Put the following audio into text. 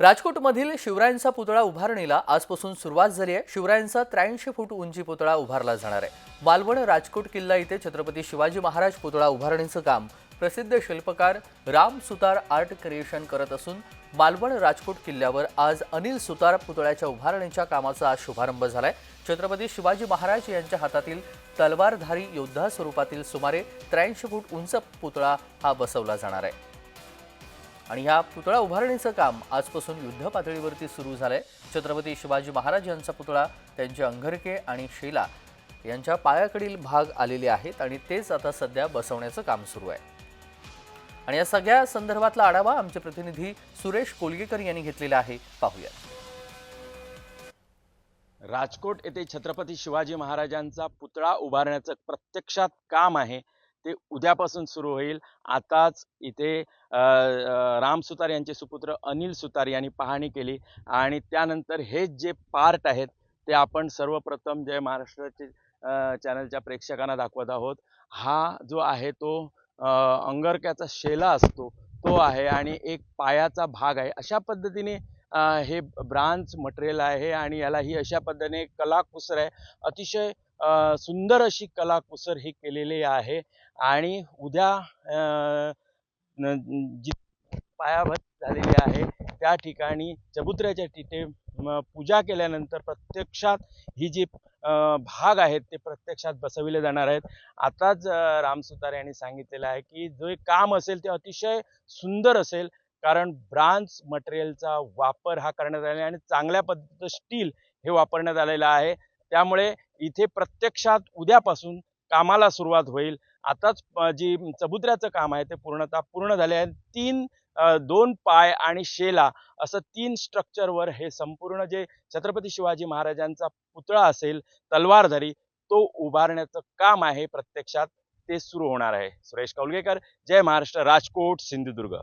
राजकोटमधील शिवरायांचा पुतळा उभारणीला आजपासून सुरुवात झाली आहे. शिवरायांचा त्र्याऐंशी फूट उंची पुतळा उभारला जाणार आहे. मालवण राजकोट किल्ला इथे छत्रपती शिवाजी महाराज पुतळा उभारणीचं काम प्रसिद्ध शिल्पकार राम सुतार आर्ट क्रिएशन करत असून मालवण राजकोट किल्ल्यावर आज अनिल सुतार पुतळ्याच्या उभारणीच्या कामाचा आज शुभारंभ झालाय. छत्रपती शिवाजी महाराज यांच्या हातातील तलवारधारी योद्धा स्वरूपातील सुमारे त्र्याऐंशी फूट उंच पुतळा हा बसवला जाणार आहे. आणि ह्या पुतळा उभारणीचं काम आजपासून युद्ध पातळीवरती सुरू झालंय. छत्रपती शिवाजी महाराज यांचा पुतळा त्यांचे अंगरके आणि शेला यांच्या पायाकडील भाग आलेले आहेत आणि तेच आता सध्या बसवण्याचं काम सुरू आहे. आणि या सगळ्या संदर्भातला आढावा आमचे प्रतिनिधी सुरेश कोलगेकर यांनी घेतलेला आहे. पाहूया राजकोट येथे छत्रपती शिवाजी महाराजांचा पुतळा उभारण्याचं प्रत्यक्षात काम आहे. ते उद्यापासून सुरू होईल. आताच इथे राम सुतार यांचे सुपुत्र अनिल सुतार यांनी पाहणी केली आणि त्यानंतर हे जे पार्ट आहेत ते आपण सर्वप्रथम जय महाराष्ट्राचे चॅनलच्या प्रेक्षकांना दाखवत आहोत. हा जो आहे तो अंगरक्याचा शेला असतो तो आहे आणि एक पायाचा भाग आहे. अशा पद्धतीने हे ब्रांच मटेरियल आहे आणि याला ही अशा पद्धतीने कलाकुसर आहे. अतिशय सुंदर अशी कलाकुसर ही केलेली आहे. आणि उद्या जी पायाभत झालेली आहे त्या ठिकाणी चबुत्र्याच्या तिथे पूजा केल्यानंतर प्रत्यक्षात ही जी भाग आहेत ते प्रत्यक्षात बसविले जाणार आहेत. आताच रामसुतार यांनी सांगितलेलं आहे की जे काम असेल ते अतिशय सुंदर असेल. कारण ब्रांच मटेरियलचा वापर हा करण्यात आलेला आहे आणि चांगल्या पद्धतीचं स्टील हे वापरण्यात आलेलं आहे. त्यामुळे इथे प्रत्यक्षात उद्यापासून कामाला सुरुवात होईल. आताच जी चबुत्र्याचं काम आहे ते पूर्णतः पूर्ण झाले आहे. तीन दोन पाय आणि शेला असं तीन स्ट्रक्चरवर हे संपूर्ण जे छत्रपती शिवाजी महाराजांचा पुतळा असेल तलवारधारी तो उभारण्याचं काम आहे प्रत्यक्षात ते सुरू होणार आहे. सुरेश कौलगेकर जय महाराष्ट्र राजकोट सिंधुदुर्ग.